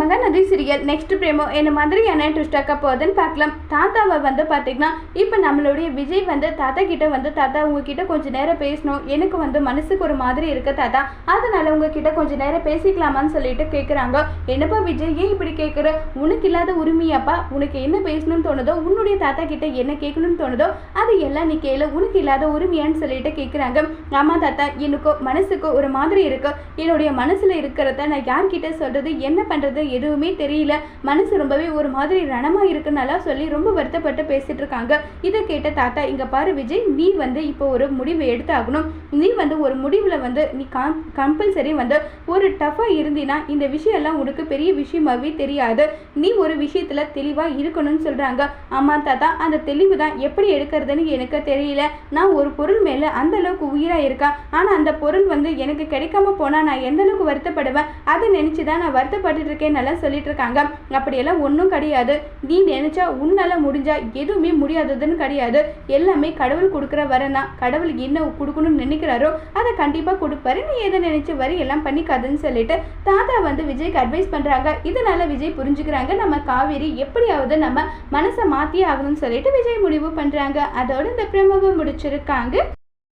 Mahanadi serial next பிரேமோ என்ன மாதிரியான ட்விஸ்டாக்க போகுதுன்னு பார்க்கலாம். தாத்தாவை வந்து பார்த்தீங்கன்னா இப்போ நம்மளுடைய விஜய் வந்து தாத்தா கிட்ட வந்து தாத்தா உங்ககிட்ட கொஞ்சம் நேரம் பேசணும். எனக்கு வந்து மனசுக்கு ஒரு மாதிரி இருக்கு தாத்தா. அதனால உங்ககிட்ட கொஞ்சம் நேரம் பேசிக்கலாமான்னு சொல்லிட்டு கேட்குறாங்க என்னப்பா விஜய் ஏன் இப்படி கேட்குற உனக்கு இல்லாத உரிமையாப்பா? உனக்கு என்ன பேசணும்னு தோணுதோ உன்னுடைய தாத்தா கிட்ட என்ன கேட்கணும்னு தோணுதோ அது எல்லாம் நீ கேளு. உனக்கு இல்லாத உரிமையான்னு சொல்லிட்டு கேட்குறாங்க ஆமாம் தாத்தா எனக்கோ மனசுக்கு ஒரு மாதிரி இருக்கு. என்னுடைய மனசில் இருக்கிறத நான் யார்கிட்ட சொல்கிறது என்ன பண்ணுறது எதுவுமே தெரியல. மனசு ரொம்பவே ஒரு மாதிரி ரணமாக இருக்குனால சொல்லி ரொம்ப வருத்தப்பட்டு பேசிட்டு இருக்காங்க. இதை கேட்ட தாத்தா இங்க பாரு விஜய் நீ வந்து இப்போ ஒரு முடிவு எடுத்தாகணும். நீ வந்து ஒரு முடிவில் வந்து நீ கம்பல்சரி வந்து ஒரு டஃப்பாக இருந்தினா இந்த விஷயம்லாம் உனக்கு பெரிய விஷயமாவே தெரியாது. நீ ஒரு விஷயத்தில் தெளிவாக இருக்கணும்னு சொல்கிறாங்க ஆமாம் தாத்தா அந்த தெளிவு தான். எப்படி எடுக்கிறதுன்னு எனக்கு தெரியல. நான் ஒரு பொருள் மேலே அந்த அளவுக்கு உயிராக இருக்கேன் ஆனால் அந்த பொருள் வந்து எனக்கு கிடைக்காம போனால் நான் எந்த அளவுக்கு வருத்தப்படுவேன்? அதை நினச்சி தான் நான் வருத்தப்பட்டு இருக்கேன் நல்லா சொல்லிட்டு இருக்காங்க அப்படியெல்லாம் ஒன்றும் கிடையாது. நீ நினைச்சா உன்னால முடிஞ்சா எதுவுமே முடியாததுன்னு கிடையாது. எல்லாமே கடவுள் கொடுக்குற வரனா கடவுள் என்ன கொடுக்கணும்னு நினைக்கிறாரோ அதை கண்டிப்பா கொடுப்பாரு. நீ எதை நினைச்ச வரி எல்லாம் பண்ணிக்காதுன்னு சொல்லிட்டு தாத்தா வந்து விஜய்க்கு அட்வைஸ் பண்றாங்க. இதனால விஜய் புரிஞ்சுக்கிறாங்க. நம்ம காவேரி எப்படியாவது நம்ம மனசை மாத்தியே ஆகணும்னு சொல்லிட்டு விஜய் முடிவு பண்றாங்க. அதோட இந்த பிரமவை முடிச்சிருக்காங்க.